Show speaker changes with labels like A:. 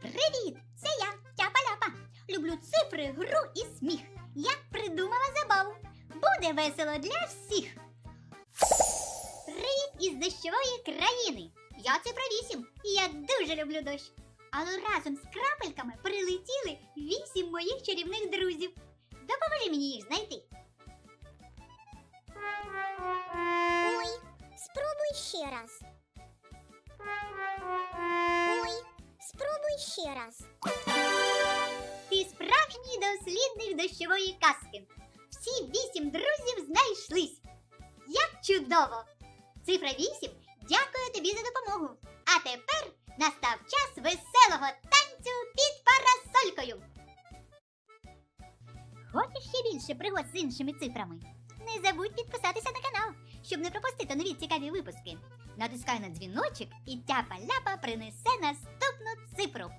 A: Привіт! Це я, Тяпа-ляпа. Люблю цифри, гру і сміх. Я придумала забаву. Буде весело для всіх. Привіт із дощової країни. Я цифра 8, і я дуже люблю дощ. Але разом з крапельками прилетіли вісім моїх чарівних друзів. Допоможи мені їх знайти.
B: Ой, спробуй ще раз. Ще раз.
A: Ти справжній дослідник дощової казки. Всі вісім друзів знайшлись. Як чудово! Цифра 8 дякую тобі за допомогу. А тепер настав час веселого танцю під парасолькою. Хочеш ще більше пригод з іншими цифрами? Не забудь підписатися на канал, щоб не пропустити нові цікаві випуски. Натискай на дзвіночок і тяпа-ляпа принесе наступну цифру.